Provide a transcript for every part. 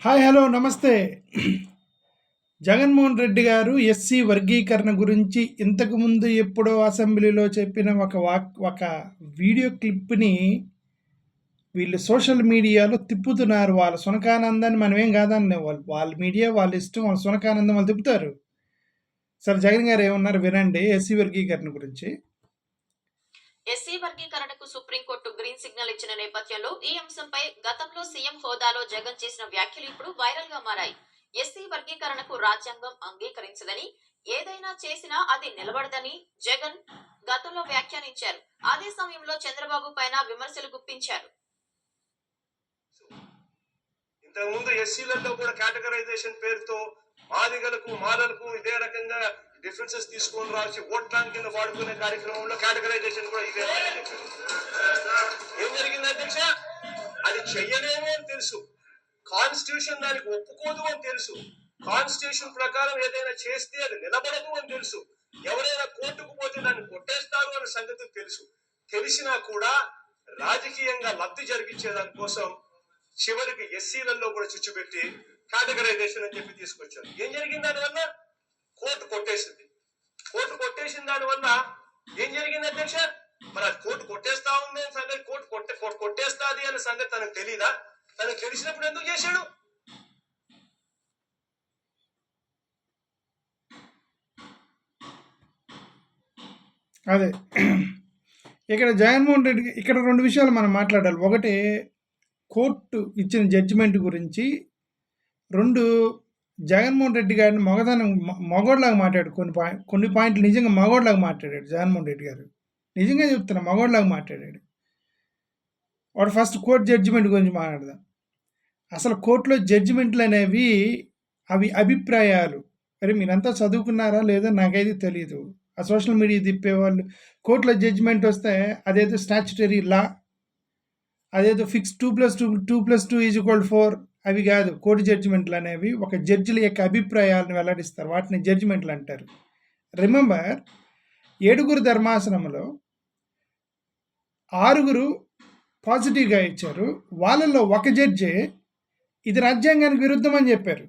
Hi hello నమస్తే. జగన్మోహన్ రెడ్డి గారు SC వర్గీకరణ గురించి ఇంతకుముందు ఎప్పుడో అసెంబ్లీలో చెప్పిన ఒక వాక్ ఒక వీడియో క్లిప్ని వీళ్ళు సోషల్ మీడియాలో తిప్పుతున్నారు. వాళ్ళ సునకానందాన్ని మనం ఏం వాళ్ళు వాళ్ళ మీడియా వాళ్ళ ఇష్టం వాళ్ళ సునకానందం వాళ్ళు తిప్పుతారు. సరే జగన్ గారు ఏమన్నారు? వినండి ఎస్సీ వర్గీకరణ గురించి. ఎస్సీ వర్గీకరణకు సుప్రీంకోర్టు గ్రీన్ సిగ్నల్ ఇచ్చిన నేపథ్యంలో ఈ అంశంపై గతంలో సీఎం హోదాలో జగన్ చేసిన వ్యాఖ్యలు ఇప్పుడు వైరల్గా మారాయి. ఎస్సీ వర్గీకరణకు రాజ్యాంగం అంగీకరించదని ఏదైనా చేసినా అది నిలబడదని జగన్ గతంలో వ్యాఖ్యానించారు. అదే సమయంలో చంద్రబాబు పైన విమర్శలు గుప్పించారు. ఇంతకుముందు ఎస్సీలలో కూడా కేటగరైజేషన్ పేరుతో మాదిగలకు మాలలకు ఇదే రకంగా డిఫరెన్సెస్ తీసుకొని రాసి బ్యాంక్ కింద వాడుకునే కార్యక్రమంలో కేటగరైజేషన్ కూడా ఇదే అని ఏం జరిగింది అధ్యక్ష? అది చెయ్యలేము అని తెలుసు. కాన్స్టిట్యూషన్ దానికి ఒప్పుకోదు అని తెలుసు. కాన్స్టిట్యూషన్ ప్రకారం ఏదైనా చేస్తే అది నిలబడదు అని తెలుసు. ఎవరైనా కోర్టుకు పోతే దాన్ని కొట్టేస్తారు అనే సంగతి తెలుసు. తెలిసినా కూడా రాజకీయంగా లబ్ధి జరిగించే దానికోసం చివరికి ఎస్సీలలో కూడా చుచ్చుపెట్టి కేటగరైజేషన్ అని చెప్పి తీసుకొచ్చారు. ఏం జరిగింది దానివల్ల? కోర్టు కొట్టేసింది. కోర్టు కొట్టేసిన దానివల్ల ఏం జరిగింది అధ్యక్ష? మరి అది కోర్టు కొట్టేస్తా ఉంది అని సంగతి కోర్టు కొట్టే కొట్టేస్తాది అనే సంగతి తనకు తెలియదా తనకు తెలిసినప్పుడు ఎందుకు చేశాడు? అదే. ఇక్కడ జగన్మోహన్ రెడ్డి ఇక్కడ రెండు విషయాలు మనం మాట్లాడాలి. ఒకటి కోర్టు ఇచ్చిన జడ్జిమెంట్ గురించి రెండు జగన్మోహన్ రెడ్డి గారిని మగదనం మగోడ్లాగా మాట్లాడు కొన్ని పాయింట్ కొన్ని పాయింట్లు నిజంగా మగోడ్లాగా మాట్లాడాడు జగన్మోహన్ రెడ్డి గారు. నిజంగా చెప్తున్నా మగోడ్లాగా మాట్లాడాడు. వాడు ఫస్ట్ కోర్టు జడ్జిమెంట్ గురించి మాట్లాడదాం. అసలు కోర్టులో జడ్జిమెంట్లు అనేవి అవి అభిప్రాయాలు. మరి మీరంతా చదువుకున్నారా లేదో నాకైతే తెలియదు ఆ సోషల్ మీడియా తిప్పేవాళ్ళు. కోర్టులో జడ్జిమెంట్ వస్తే అదేదో స్టాచ్యుటరీ లా అదేదో fix two plus two two plus two is equal four అవి కాదు కోర్టు జడ్జిమెంట్లు అనేవి ఒక జడ్జిల యొక్క అభిప్రాయాలను వెల్లడిస్తారు. వాటిని జడ్జిమెంట్లు అంటారు. రిమెంబర్ ఏడుగురు ధర్మాసనంలో ఆరుగురు పాజిటివ్గా ఇచ్చారు. వాళ్ళల్లో ఒక జడ్జి ఇది రాజ్యాంగానికి విరుద్ధం అని చెప్పారు.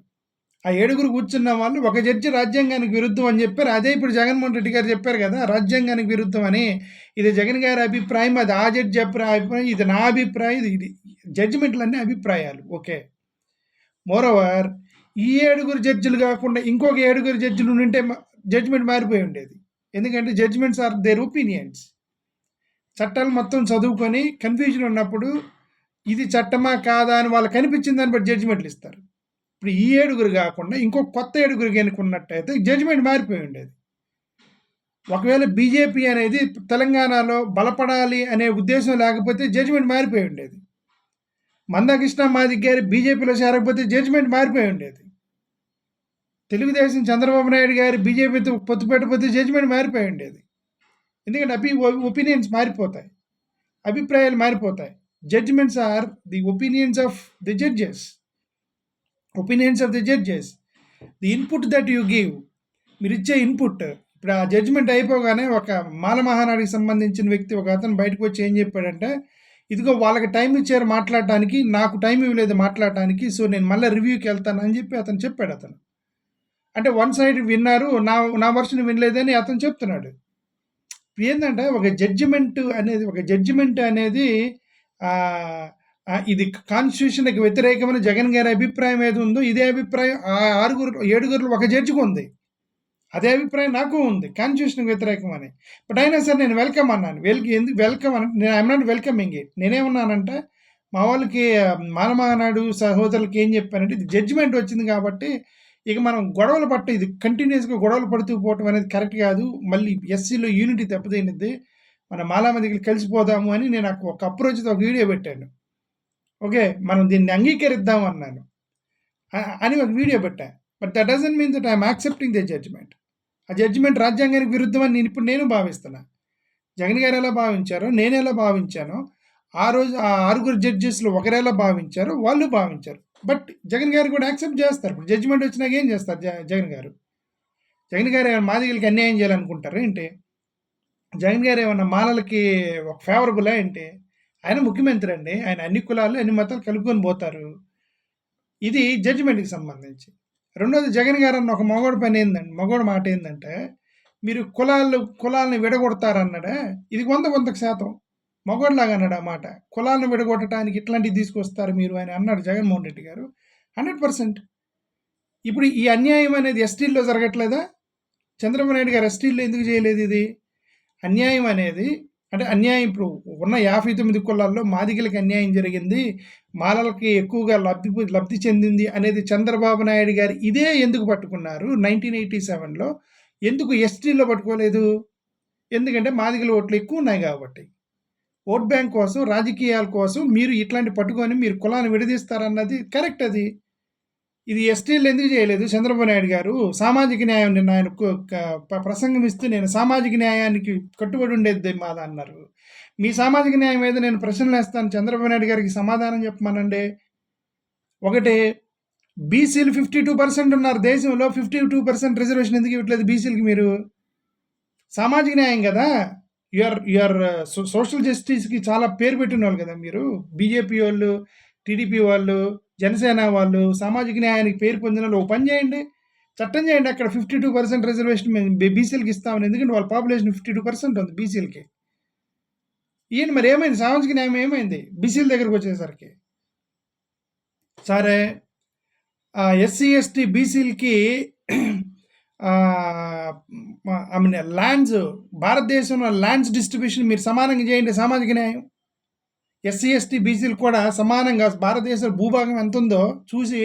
ఆ ఏడుగురు కూర్చున్న వాళ్ళు ఒక జడ్జి రాజ్యాంగానికి విరుద్ధం అని చెప్పారు. అదే ఇప్పుడు జగన్మోహన్ రెడ్డి గారు చెప్పారు కదా రాజ్యాంగానికి విరుద్ధం అని. ఇది జగన్ గారి అభిప్రాయం అది ఆ జడ్జి అభిప్రాయం ఇది నా అభిప్రాయం ఇది ఇది జడ్జిమెంట్లు అన్నీ అభిప్రాయాలు. ఓకే. మోరోవర్ ఈ ఏడుగురు జడ్జిలు కాకుండా ఇంకొక ఏడుగురు జడ్జిలు ఉంటే జడ్జిమెంట్ మారిపోయి ఉండేది. ఎందుకంటే జడ్జిమెంట్స్ ఆర్ దేర్ ఒపీనియన్స్ చట్టాలు మొత్తం చదువుకొని కన్ఫ్యూజన్ ఉన్నప్పుడు ఇది చట్టమా కాదా అని వాళ్ళకి కనిపించిన దాన్ని బట్టి జడ్జిమెంట్లు ఇస్తారు. ఇప్పుడు ఈ ఏడుగురు కాకుండా ఇంకో కొత్త ఏడుగురు కనుక్కున్నట్టయితే జడ్జిమెంట్ మారిపోయి ఉండేది. ఒకవేళ బీజేపీ అనేది తెలంగాణలో బలపడాలి అనే ఉద్దేశం లేకపోతే జడ్జిమెంట్ మారిపోయి ఉండేది. మందకృష్ణ మాదిక్ గారి బీజేపీలో చేరకపోతే జడ్జిమెంట్ మారిపోయి ఉండేది. తెలుగుదేశం చంద్రబాబు నాయుడు గారి బీజేపీతో పొత్తు పెట్టకపోతే జడ్జిమెంట్ మారిపోయి ఉండేది. ఎందుకంటే అభి ఒపీనియన్స్ మారిపోతాయి. అభిప్రాయాలు మారిపోతాయి. Judgments are the opinions of the judges opinions of the judges the input that you give మీరు ఇచ్చే ఇన్పుట్ ఇప్పుడు ఆ జడ్జిమెంట్ అయిపోగానే ఒక మాల మహానాడికి సంబంధించిన వ్యక్తి ఒక అతను బయటకు వచ్చి ఏం చెప్పాడంటే ఇదిగో వాళ్ళకి టైం ఇచ్చారు మాట్లాడటానికి నాకు టైం ఇవ్వలేదు మాట్లాడటానికి సో నేను మళ్ళీ రివ్యూకి వెళ్తాను అని చెప్పి అతను చెప్పాడు అతను. అంటే వన్ సైడ్ విన్నారు నా నా వర్షన్ వినలేదని అతను చెప్తున్నాడు. ఏంటంటే ఒక జడ్జిమెంట్ అనేది ఒక జడ్జిమెంట్ అనేది ఇది కాన్స్టిట్యూషన్కి వ్యతిరేకమైన జగన్ గారి అభిప్రాయం ఏది ఉందో ఇదే అభిప్రాయం ఆ ఆరుగురు ఏడుగురు ఒక జడ్జికి ఉంది. అదే అభిప్రాయం నాకు ఉంది. కాన్స్టిట్యూషన్ వ్యతిరేకం అని బట్ అయినా సరే నేను వెల్కమ్ అన్నాను. వెల్కి ఎందుకు వెల్కమ్ అని నేను ఐఎమ్ నాట్ వెల్కమింగ్ ఇట్ నేనేమన్నానంటే మా వాళ్ళకి మానమానాడు సహోదరులకి ఏం చెప్పానంటే ఇది జడ్జిమెంట్ వచ్చింది కాబట్టి ఇక మనం గొడవలు పట్ట ఇది కంటిన్యూస్గా గొడవలు పడుతూ పోవటం అనేది కరెక్ట్ కాదు. మళ్ళీ ఎస్సీలో యూనిటీ తప్పదైనది మన మాలామదికి కలిసిపోదాము అని నేను నాకు ఒక అప్రోచ్తో ఒక వీడియో పెట్టాను. ఓకే? మనం దీన్ని అంగీకరిద్దాం అన్నాను. అని ఒక వీడియో పెట్టాను but that doesn't mean that I'm accepting the judgment ఆ జడ్జిమెంట్ రాజ్యాంగానికి విరుద్ధమని నేను ఇప్పుడు నేను భావిస్తున్నా. జగన్ గారు ఎలా భావించారో నేను ఎలా భావించానో ఆ రోజు ఆ ఆరుగురు జడ్జెస్లు ఒకరేలా భావించారో వాళ్ళు భావించారు. బట్ జగన్ గారు కూడా యాక్సెప్ట్ చేస్తారు. ఇప్పుడు జడ్జిమెంట్ వచ్చినాక ఏం చేస్తారు జ- జగన్ గారు? జగన్ గారు ఏమైనా మాదిగలకి అన్యాయం చేయాలనుకుంటారు ఏంటి? జగన్ గారు ఏమన్నా మాలలకి ఒక ఫేవరబులా ఏంటి? ఆయన ముఖ్యమంత్రి అండి. ఆయన అన్ని కులాలు అన్ని మతాలు కలుపుకొని పోతారు. ఇది జడ్జిమెంట్కి సంబంధించి. రెండోది జగన్ గారు అన్న ఒక మగోడు పని ఏందండి మగోడు మాట ఏంటంటే మీరు కులాలు కులాలను విడగొడతారన్నాడా? ఇది వంద వందకు శాతం మగోడులాగా అన్నాడు ఆ మాట. కులాలను విడగొట్టడానికి ఇట్లాంటివి తీసుకొస్తారు మీరు అని అన్నాడు జగన్మోహన్ రెడ్డి గారు. Hundred percent. ఇప్పుడు ఈ అన్యాయం అనేది ఎస్టీల్లో జరగట్లేదా? చంద్రబాబు నాయుడు గారు ఎస్టీల్లో ఎందుకు చేయలేదు ఇది? అన్యాయం అనేది అంటే అన్యాయం ఇప్పుడు ఉన్న యాభై తొమ్మిది కులాల్లో మాదిగలకి అన్యాయం జరిగింది. మాలలకి ఎక్కువగా లబ్ధి లబ్ధి చెందింది అనేది చంద్రబాబు నాయుడు గారు ఇదే ఎందుకు పట్టుకున్నారు? నైన్టీన్ ఎయిటీ సెవెన్లో ఎందుకు ఎస్టీలో పట్టుకోలేదు? ఎందుకంటే మాదిగల ఓట్లు ఎక్కువ ఉన్నాయి కాబట్టి. ఓట్ బ్యాంక్ కోసం రాజకీయాల కోసం మీరు ఇట్లాంటి పట్టుకొని మీరు కులాన్ని విడదీస్తారన్నది కరెక్ట్ అది. ఇది ఎస్టీలు ఎందుకు చేయలేదు? చంద్రబాబు నాయుడు గారు సామాజిక న్యాయం నిన్న ఆయన ప్రసంగం ఇస్తూ నేను సామాజిక న్యాయానికి కట్టుబడి ఉండేది మాద అన్నారు. మీ సామాజిక న్యాయం మీద నేను ప్రశ్నలు వేస్తాను. చంద్రబాబు నాయుడు గారికి సమాధానం చెప్పమనండి. ఒకటి బీసీలు ఫిఫ్టీ టూ పర్సెంట్ ఉన్నారు. దేశంలో ఫిఫ్టీ టూ పర్సెంట్ రిజర్వేషన్ ఎందుకు ఇవ్వట్లేదు బీసీలకి మీరు? సామాజిక న్యాయం కదా? యువర్ యువర్ సోషల్ జస్టిస్కి చాలా పేరు పెట్టిన వాళ్ళు కదా మీరు? బీజేపీ వాళ్ళు టీడీపీ వాళ్ళు జనసేన వాళ్ళు సామాజిక న్యాయానికి పేరు పొందిన వాళ్ళు ఓ పని చేయండి. చట్టం చేయండి అక్కడ ఫిఫ్టీ టూ పర్సెంట్ రిజర్వేషన్ మేము బీసీలకి ఇస్తామని. ఎందుకంటే వాళ్ళ పాపులేషన్ ఫిఫ్టీ టూ పర్సెంట్ ఉంది బీసీలకి ఈయన మరి ఏమైంది? సామాజిక న్యాయం ఏమైంది? బీసీల దగ్గరకు వచ్చేసరికి. సరే ఎస్సీ ఎస్టీ బీసీలకి ఐ మీన్ ల్యాండ్స్ భారతదేశంలో ల్యాండ్స్ డిస్ట్రిబ్యూషన్ మీరు సమానంగా చేయండి సామాజిక న్యాయం. ఎస్సీ ఎస్టీ బీసీలు కూడా సమానంగా భారతదేశ భూభాగం ఎంత ఉందో చూసి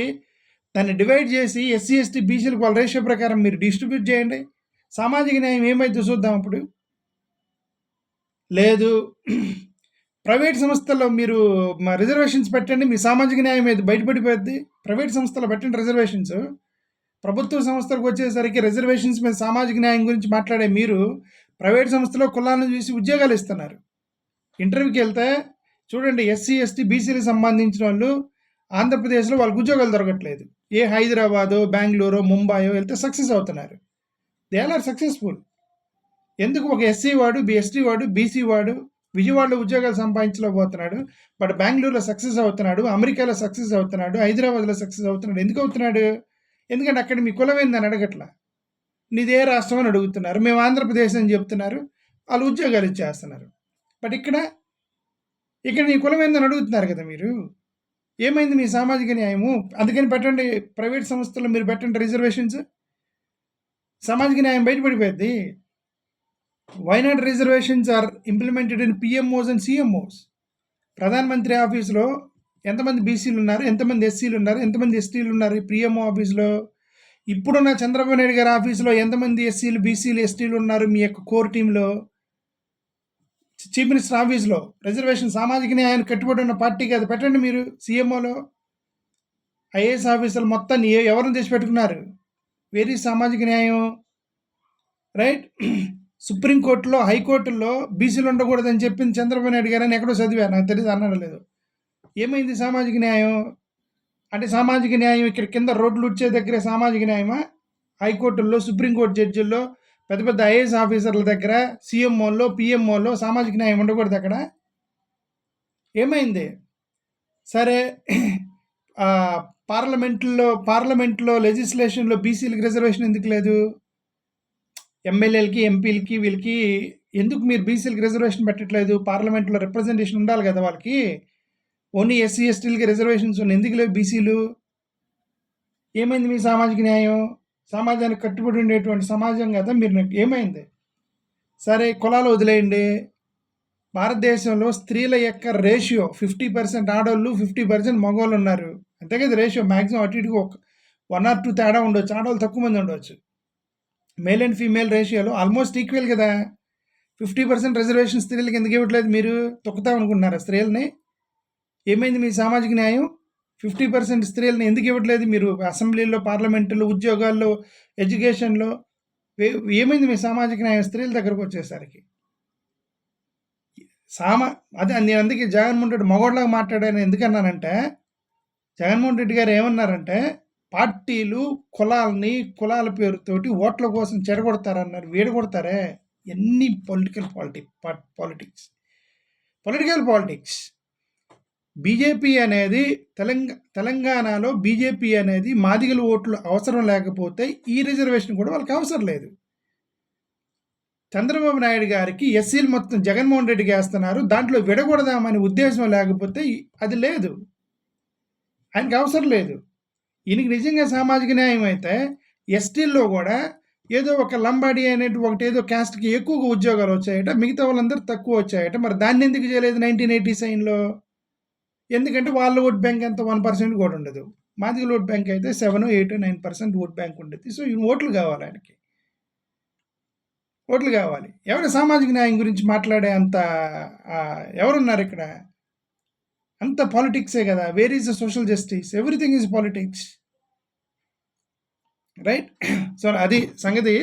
దాన్ని డివైడ్ చేసి ఎస్సీ ఎస్టీ బీసీలకు వాళ్ళ రేషియో ప్రకారం మీరు డిస్ట్రిబ్యూట్ చేయండి. సామాజిక న్యాయం ఏమైతే చూద్దాం అప్పుడు? లేదు. ప్రైవేట్ సంస్థల్లో మీరు మా రిజర్వేషన్స్ పెట్టండి. మీ సామాజిక న్యాయం ఏది బయటపడిపోద్ది. ప్రైవేట్ సంస్థలో పెట్టండి రిజర్వేషన్స్. ప్రభుత్వ సంస్థలకు వచ్చేసరికి రిజర్వేషన్స్ మీద సామాజిక న్యాయం గురించి మాట్లాడే మీరు ప్రైవేట్ సంస్థలో కులాలను చూసి ఉద్యోగాలు ఇస్తున్నారు. ఇంటర్వ్యూకి వెళ్తే చూడండి ఎస్సీ ఎస్టీ బీసీలకు సంబంధించిన వాళ్ళు ఆంధ్రప్రదేశ్లో వాళ్ళకి ఉద్యోగాలు దొరకట్లేదు. ఏ హైదరాబాదో బెంగళూరు ముంబాయో వెళ్తే సక్సెస్ అవుతున్నారు. They are successful. ఎందుకు ఒక ఎస్సీ వాడు బి ఎస్టీ వాడు బీసీ వాడు విజయవాడలో ఉద్యోగాలు సంపాదించలేకపోతున్నాడు బట్ బెంగళూరులో సక్సెస్ అవుతున్నాడు అమెరికాలో సక్సెస్ అవుతున్నాడు హైదరాబాద్లో సక్సెస్ అవుతున్నాడు ఎందుకు అవుతున్నాడు? ఎందుకంటే అక్కడ మీ కులం ఏందని అడగట్లా. నీదే రాష్ట్రం అని అడుగుతున్నారు. మేము ఆంధ్రప్రదేశ్ అని చెప్తున్నారు. వాళ్ళు ఉద్యోగాలు ఇచ్చేస్తున్నారు. బట్ ఇక్కడ ఇక్కడ నీ కులం ఏందని అడుగుతున్నారు కదా మీరు? ఏమైంది మీ సామాజిక న్యాయము? అందుకని పెట్టండి ప్రైవేట్ సంస్థల్లో మీరు పెట్టండి రిజర్వేషన్స్. సామాజిక న్యాయం బయటపడిపోయింది why not reservations are implemented in PMOs and CMOs ప్రధానమంత్రి ఆఫీస్లో ఎంతమంది బీసీలు ఉన్నారు? ఎంతమంది ఎస్సీలు ఉన్నారు? ఎంతమంది ఎస్టీలు ఉన్నారు పిఎంఓ ఆఫీస్లో? ఇప్పుడున్న చంద్రబాబు నాయుడు గారి ఆఫీస్లో ఎంతమంది ఎస్సీలు బీసీలు ఎస్టీలు ఉన్నారు మీ యొక్క కోర్ టీంలో? చీఫ్ మినిస్టర్ ఆఫీస్లో రిజర్వేషన్ సామాజిక న్యాయాన్ని కట్టుబడి ఉన్న పార్టీకి అది పెట్టండి మీరు. సీఎంఓలో ఐఏఎస్ ఆఫీసర్లు మొత్తాన్ని ఎవరిని తెచ్చి పెట్టుకున్నారు? వేరీ సామాజిక న్యాయం రైట్? సుప్రీంకోర్టులో హైకోర్టులో బీసీలు ఉండకూడదని చెప్పింది చంద్రబాబు నాయుడు గారు అని ఎక్కడో చదివాను నాకు తెలియదు అన్నాడు లేదు. ఏమైంది సామాజిక న్యాయం? అంటే సామాజిక న్యాయం ఇక్కడ కింద రోడ్లు వచ్చే దగ్గరే సామాజిక న్యాయమా? హైకోర్టుల్లో సుప్రీంకోర్టు జడ్జిల్లో పెద్ద పెద్ద ఐఏఎస్ ఆఫీసర్ల దగ్గర సీఎంఓల్లో పిఎంఓల్లో సామాజిక న్యాయం ఉండకూడదు అక్కడ. ఏమైంది? సరే పార్లమెంట్లో పార్లమెంట్లో లెజిస్లేషన్లో బీసీలకు రిజర్వేషన్ ఎందుకు లేదు? ఎమ్మెల్యేలకి ఎంపీలకి వీళ్ళకి ఎందుకు మీరు బీసీలకి రిజర్వేషన్ పెట్టట్లేదు? పార్లమెంట్లో రిప్రజెంటేషన్ ఉండాలి కదా వాళ్ళకి. ఓన్లీ ఎస్సీ ఎస్టీలకి రిజర్వేషన్స్ ఉన్నాయి. ఎందుకు లేవు బీసీలు? ఏమైంది మీ సామాజిక న్యాయం? సమాజానికి కట్టుబడి ఉండేటువంటి సమాజం కదా మీరు నాకు ఏమైంది? సరే కులాలు వదిలేయండి. భారతదేశంలో స్త్రీల యొక్క రేషియో ఫిఫ్టీ పర్సెంట్ ఆడవాళ్ళు ఫిఫ్టీ పర్సెంట్ మగవాళ్ళు ఉన్నారు. అంతే కదా రేషియో? మ్యాక్సిమం అటు ఇటుకు ఒక వన్ ఆర్ టూ తేడా ఉండొచ్చు. ఆడవాళ్ళు తక్కువ మంది ఉండవచ్చు మేల్ అండ్ ఫీమేల్ రేషియోలో ఆల్మోస్ట్ ఈక్వల్ కదా. ఫిఫ్టీ పర్సెంట్ రిజర్వేషన్ స్త్రీలకు ఎందుకు ఇవ్వట్లేదు మీరు? తొక్కుతాం అనుకుంటున్నారా స్త్రీలని? ఏమైంది మీ సామాజిక న్యాయం? ఫిఫ్టీ పర్సెంట్ స్త్రీలను ఎందుకు ఇవ్వట్లేదు? మీరు అసెంబ్లీలో పార్లమెంటులో ఉద్యోగాల్లో ఎడ్యుకేషన్లో ఏమైంది మీ సామాజిక న్యాయం స్త్రీల దగ్గరకు వచ్చేసరికి? సామా అదే నేను అందుకే జగన్మోహన్ రెడ్డి మగోడ్లాగా మాట్లాడాను ఎందుకన్నానంటే జగన్మోహన్ రెడ్డి గారు ఏమన్నారంటే పార్టీలు కులాలని కులాల పేరుతోటి ఓట్ల కోసం చెడగొడతారన్నారు వేడగొడతారే. ఎన్ని political politic politics political politics. BJP అనేది తెలంగా తెలంగాణలో బీజేపీ అనేది మాదిగల ఓట్లు అవసరం లేకపోతే ఈ రిజర్వేషన్ కూడా వాళ్ళకి అవసరం లేదు. చంద్రబాబు నాయుడు గారికి ఎస్సీలు మొత్తం జగన్మోహన్ రెడ్డికి వేస్తున్నారు దాంట్లో విడగొడదామనే ఉద్దేశం లేకపోతే అది లేదు. ఆయనకి అవసరం లేదు. ఈయనకి నిజంగా సామాజిక న్యాయం అయితే ఎస్టీల్లో కూడా ఏదో ఒక లంబాడి అనేటి ఒకటి ఏదో క్యాస్ట్కి ఎక్కువగా ఉద్యోగాలు వచ్చాయట మిగతా వాళ్ళందరూ తక్కువ వచ్చాయట మరి దాన్ని ఎందుకు చేయలేదు నైన్టీన్ ఎయిటీ సైన్లో ఎందుకంటే వాళ్ళ ఓట్ బ్యాంక్ ఎంత వన్ పర్సెంట్ కూడా ఉండదు. మాదిగల ఓట్ బ్యాంక్ అయితే seven eight nine percent vote bank ఉండేది. సో ఓట్లు కావాలి ఆయనకి. ఓట్లు కావాలి. ఎవరు సామాజిక న్యాయం గురించి మాట్లాడే అంత ఎవరున్నారు ఇక్కడ? అంత పాలిటిక్సే కదా. Where is the social justice everything is politics right so అది సంగతి.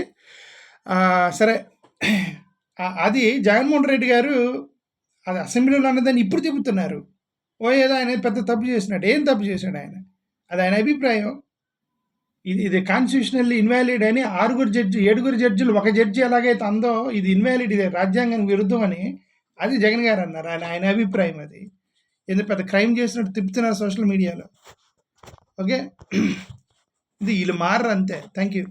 సరే. అది జగన్మోహన్ రెడ్డి గారు అది అసెంబ్లీలో అన్నదాన్ని ఇప్పుడు చెబుతున్నారు. ఓ ఏదో ఆయన పెద్ద తప్పు చేసినట్టు. ఏం తప్పు చేశాడు ఆయన? అది ఆయన అభిప్రాయం. ఇది ఇది కాన్స్టిట్యూషనల్లీ ఇన్వాలిడ్ అని ఆరుగురు జడ్జి ఏడుగురు జడ్జిలు ఒక జడ్జి ఎలాగైతే అందో ఇది ఇన్వాలిడ్ ఇదే రాజ్యాంగానికి విరుద్ధం అని అది జగన్ గారు అన్నారు. ఆయన ఆయన అభిప్రాయం అది. ఎందుకు పెద్ద క్రైమ్ చేసినట్టు తిప్పుతున్నారు సోషల్ మీడియాలో ఓకే? ఇది వీళ్ళు మారరు అంతే. Thank you